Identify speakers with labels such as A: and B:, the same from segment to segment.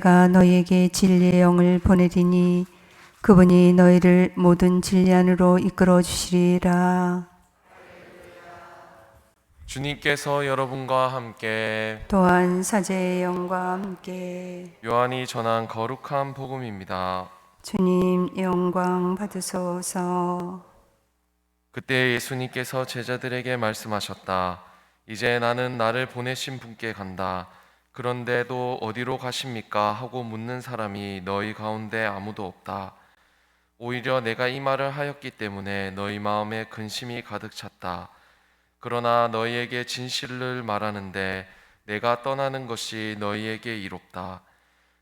A: 내가 너희에게 진리의 영을 보내리니 그분이 너희를 모든 진리 안으로 이끌어 주시리라.
B: 주님께서 여러분과 함께
A: 또한 사제의 영과 함께
B: 요한이 전한 거룩한 복음입니다.
A: 주님 영광 받으소서.
B: 그때 예수님께서 제자들에게 말씀하셨다. 이제 나는 나를 보내신 분께 간다. 그런데도 어디로 가십니까? 하고 묻는 사람이 너희 가운데 아무도 없다. 오히려 내가 이 말을 하였기 때문에 너희 마음에 근심이 가득 찼다. 그러나 너희에게 진실을 말하는데 내가 떠나는 것이 너희에게 이롭다.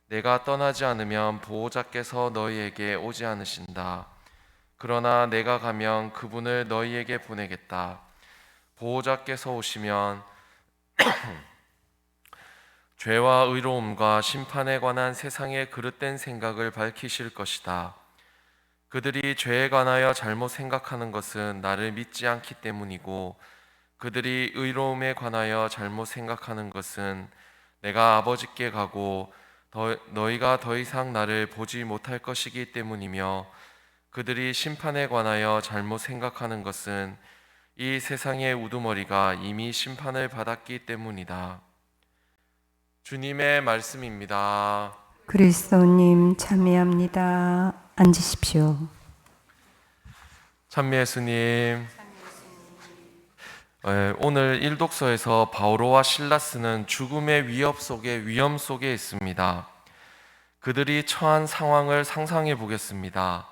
B: 내가 떠나지 않으면 보호자께서 너희에게 오지 않으신다. 그러나 내가 가면 그분을 너희에게 보내겠다. 보호자께서 오시면 죄와 의로움과 심판에 관한 세상의 그릇된 생각을 밝히실 것이다. 그들이 죄에 관하여 잘못 생각하는 것은 나를 믿지 않기 때문이고 그들이 의로움에 관하여 잘못 생각하는 것은 내가 아버지께 가고 더, 너희가 더 이상 나를 보지 못할 것이기 때문이며 그들이 심판에 관하여 잘못 생각하는 것은 이 세상의 우두머리가 이미 심판을 받았기 때문이다. 주님의 말씀입니다.
A: 그리스도님 참여합니다. 앉으십시오.
B: 찬미 예수님. 예, 오늘 일독서에서 바오로와 실라스는 죽음의 위협 속에 위험 속에 있습니다. 그들이 처한 상황을 상상해 보겠습니다.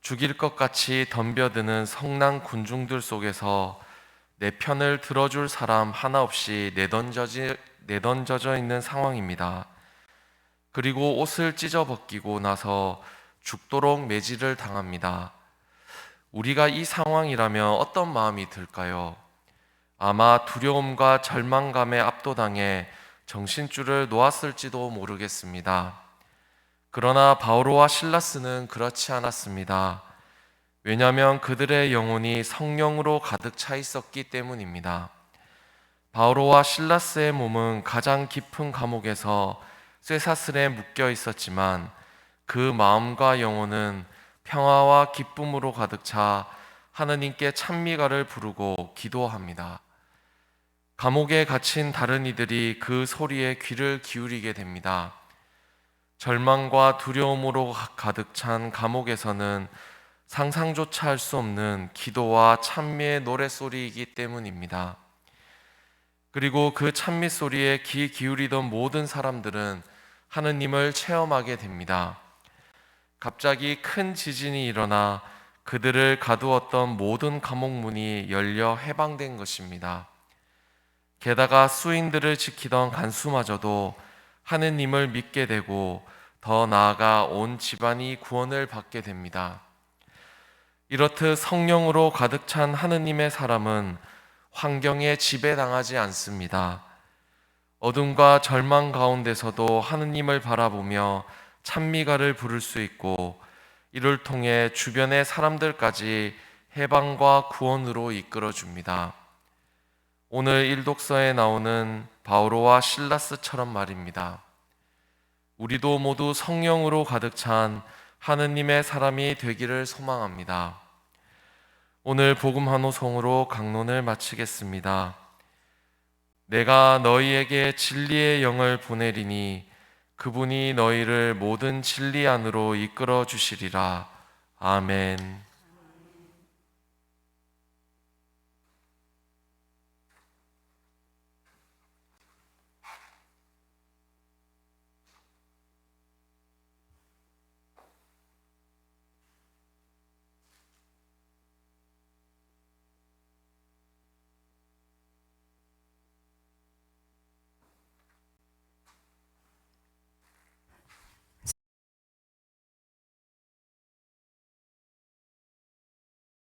B: 죽일 것 같이 덤벼드는 성난 군중들 속에서 내 편을 들어줄 사람 하나 없이 내던져지, 내던져져 있는 상황입니다. 그리고 옷을 찢어 벗기고 나서 죽도록 매질을 당합니다. 우리가 이 상황이라면 어떤 마음이 들까요? 아마 두려움과 절망감에 압도당해 정신줄을 놓았을지도 모르겠습니다. 그러나 바오로와 실라스는 그렇지 않았습니다. 왜냐하면 그들의 영혼이 성령으로 가득 차 있었기 때문입니다. 바오로와 실라스의 몸은 가장 깊은 감옥에서 쇠사슬에 묶여 있었지만 그 마음과 영혼은 평화와 기쁨으로 가득 차 하느님께 찬미가를 부르고 기도합니다. 감옥에 갇힌 다른 이들이 그 소리에 귀를 기울이게 됩니다. 절망과 두려움으로 가득 찬 감옥에서는 상상조차 할 수 없는 기도와 찬미의 노래소리이기 때문입니다. 그리고 그 찬미 소리에 귀 기울이던 모든 사람들은 하느님을 체험하게 됩니다. 갑자기 큰 지진이 일어나 그들을 가두었던 모든 감옥 문이 열려 해방된 것입니다. 게다가 수인들을 지키던 간수마저도 하느님을 믿게 되고 더 나아가 온 집안이 구원을 받게 됩니다. 이렇듯 성령으로 가득 찬 하느님의 사람은 환경에 지배당하지 않습니다. 어둠과 절망 가운데서도 하느님을 바라보며 찬미가를 부를 수 있고 이를 통해 주변의 사람들까지 해방과 구원으로 이끌어 줍니다. 오늘 일독서에 나오는 바오로와 실라스처럼 말입니다. 우리도 모두 성령으로 가득 찬 하느님의 사람이 되기를 소망합니다. 오늘 복음 한호송으로 강론을 마치겠습니다. 내가 너희에게 진리의 영을 보내리니 그분이 너희를 모든 진리 안으로 이끌어 주시리라. 아멘.